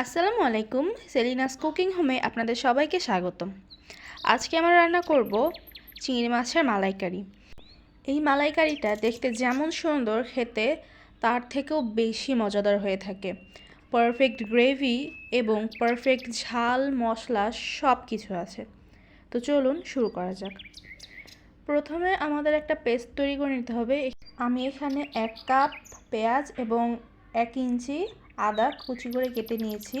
আসসালামু আলাইকুম, সেলিনাস কুকিং হোমে আপনাদের সবাইকে স্বাগতম। আজকে আমরা রান্না করব চিংড়ি মাছের মালাইকারি। এই মালাইকারিটা দেখতে যেমন সুন্দর খেতে, তার থেকেও বেশি মজাদার হয়ে থাকে। পারফেক্ট গ্রেভি এবং পারফেক্ট ঝাল, মশলা সব কিছু আছে। তো চলুন শুরু করা যাক। প্রথমে আমাদের একটা পেস্ট তৈরি করে নিতে হবে। আমি এখানে এক কাপ পেঁয়াজ এবং এক ইঞ্চি আদা কুচি করে কেটে নিয়েছি।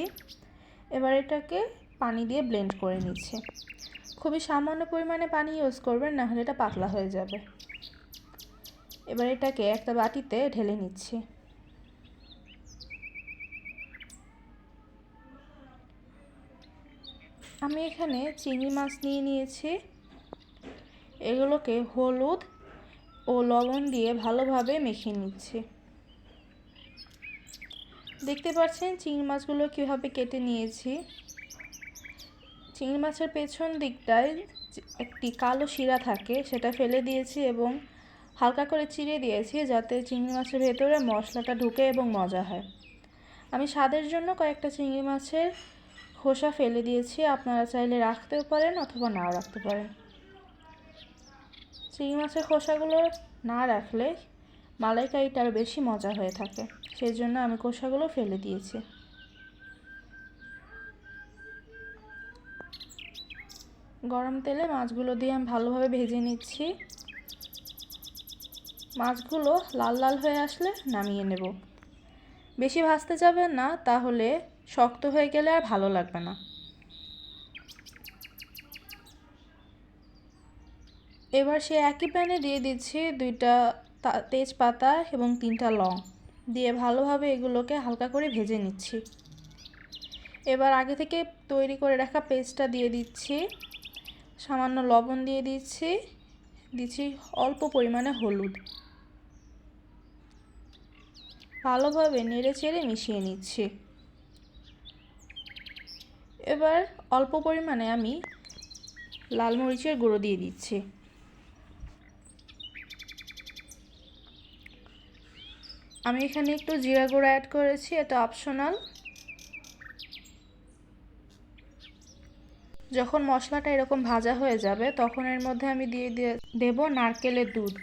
এবার এটাকে পানি দিয়ে ব্লেন্ড করে নিচ্ছি। খুবই সামান্য পরিমাণে পানি ইউজ করবেন না হলে এটা পাতলা হয়ে যাবে। এবার এটাকে একটা বাটিতে ঢেলে নিচ্ছি। আমি এখানে চিংড়ি মাছ নিয়ে নিয়েছি। এগুলোকে হলুদ ও লবণ দিয়ে ভালোভাবে মেখে নিচ্ছি। দেখতে পাচ্ছেন চিংড়ি মাছগুলো কীভাবে কেটে নিয়েছি। চিংড়ি মাছের পেছন দিকটায় একটি কালো শিরা থাকে, সেটা ফেলে দিয়েছি এবং হালকা করে চিড়ে দিয়েছি যাতে চিংড়ি মাছের ভেতরে মশলাটা ঢুকে এবং মজা হয়। আমি স্বাদের জন্য কয়েকটা চিংড়ি মাছের খোসা ফেলে দিয়েছি, আপনারা চাইলে রাখতেও পারেন অথবা নাও রাখতে পারেন। চিংড়ি মাছের খোসাগুলো না রাখলে মালাইকারিটা আরও বেশি মজা হয়ে থাকে। সেই জন্য আমি খোসাগুলো ফেলে দিয়েছি। গরম তেলে মাছগুলো দিয়ে আমি ভালোভাবে ভেজে নিচ্ছি। মাছগুলো লাল লাল হয়ে আসলে নামিয়ে নেব। বেশি ভাজতে যাবেন না, তাহলে শক্ত হয়ে গেলে আর ভালো লাগবে না। এবার সে একই প্যানে দিয়ে দিচ্ছি দুইটা তেজপাতা এবং তিনটা লং। দিয়ে ভালোভাবে এগুলোকে হালকা করে ভেজে নিচ্ছি। এবার আগে থেকে তৈরি করে রাখা পেস্টটা দিয়ে দিচ্ছি। সামান্য লবণ দিয়ে দিচ্ছি। দিচ্ছি অল্প পরিমাণে হলুদ। ভালোভাবে নেড়ে চেড়ে মিশিয়ে নিচ্ছি। এবার অল্প পরিমাণে আমি লাল মরিচের গুঁড়ো দিয়ে দিচ্ছি। আমি এখানে একটু জিরা গুঁড়ো অ্যাড করেছি, এটা অপশনাল যখন মশলাটা এরকম ভাজা হয়ে যাবে, তখন এর মধ্যে আমি দিয়ে দেব নারকেলের দুধ।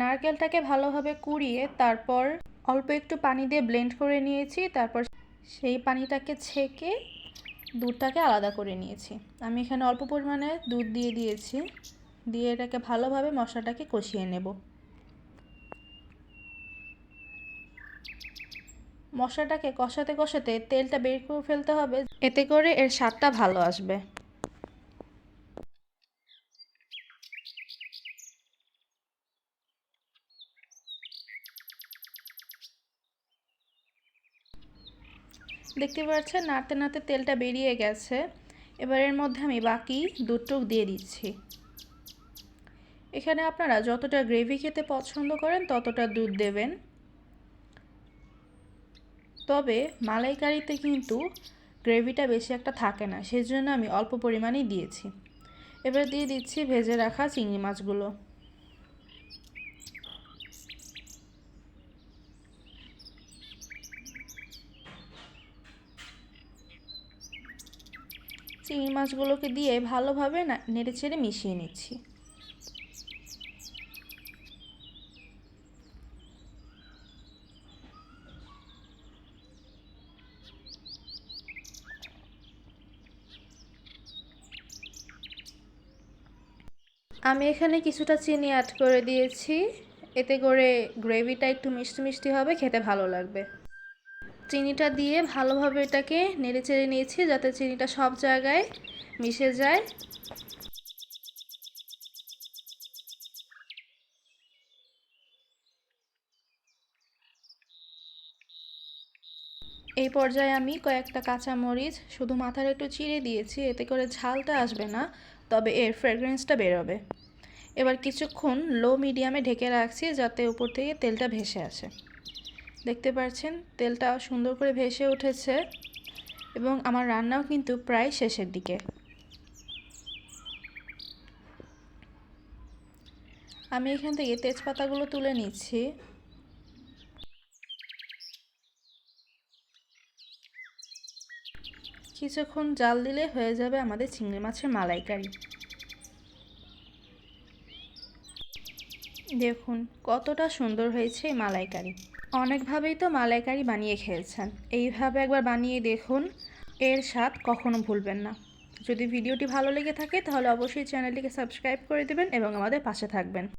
নারকেলটাকে ভালোভাবে কুড়িয়ে তারপর অল্প একটু পানি দিয়ে ব্লেন্ড করে নিয়েছি, তারপর সেই পানিটাকে ছেঁকে দুধটাকে আলাদা করে নিয়েছি। আমি এখানে অল্প পরিমাণে দুধ দিয়ে দিয়েছি, দিয়ে এটাকে ভালোভাবে মশলাটাকে কষিয়ে নেব। মশলাটাকে কষাতে কষাতে তেলটা বের করে ফেলতে হবে, এতে করে এর স্বাদটা ভালো আসবে। দেখতে পাচ্ছেন, নাড়তে নাড়তে তেলটা বেরিয়ে গেছে। এবার এর মধ্যে আমি বাকি দুধটুক দিয়ে দিচ্ছি। এখানে আপনারা যতটা গ্রেভি খেতে পছন্দ করেন, ততটা দুধ দেবেন। তবে মালাইকারিতে কিন্তু গ্রেভিটা বেশি একটা থাকে না, সেজন্য আমি অল্প পরিমাণেই দিয়েছি। এবার দিয়ে দিচ্ছি ভেজে রাখা চিংড়ি মাছগুলো। চিংড়ি মাছগুলোকে দিয়ে ভালোভাবে নেড়ে চেড়ে মিশিয়ে নিচ্ছি। আমি এখানে কিছুটা চিনি অ্যাড করে দিয়েছি। এতে করে গ্রেভিটা একটু মিষ্টি মিষ্টি হবে, খেতে ভালো লাগবে। চিনিটা দিয়ে ভালোভাবে এটাকে নেড়ে চেড়ে নিয়েছি যাতে চিনিটা সব জায়গায় মিশে যায়। এই পর্যায়ে আমি কয়েকটা কাঁচা মরিচ শুধু মাথার একটু চিড়ে দিয়েছি, এতে করে ঝালটা আসবে না, তবে এর ফ্রেগরেন্সটা বেরোবে। এবার কিছুক্ষণ লো মিডিয়ামে ঢেকে রাখছি যাতে উপর থেকে তেলটা ভেসে আসে। দেখতে পাচ্ছেন, তেলটা সুন্দর করে ভেসে উঠেছে এবং আমার রান্নাও কিন্তু প্রায় শেষের দিকে। আমি এখান থেকে তেজপাতাগুলো তুলে নিচ্ছি। কিছুক্ষণ জাল দিলে হয়ে যাবে আমাদের চিংড়ি মাছের মালাইকারি। দেখুন, কতটা সুন্দর হয়েছে এই মালাইকারি। অনেকভাবেই তো মালাইকারি বানিয়ে খেয়েছেন। এইভাবে একবার বানিয়ে দেখুন, এর স্বাদ কখনো ভুলবেন না। যদি ভিডিওটি ভালো লেগে থাকে, তাহলে অবশ্যই চ্যানেলটিকে সাবস্ক্রাইব করে দেবেন এবং আমাদের পাশে থাকবেন।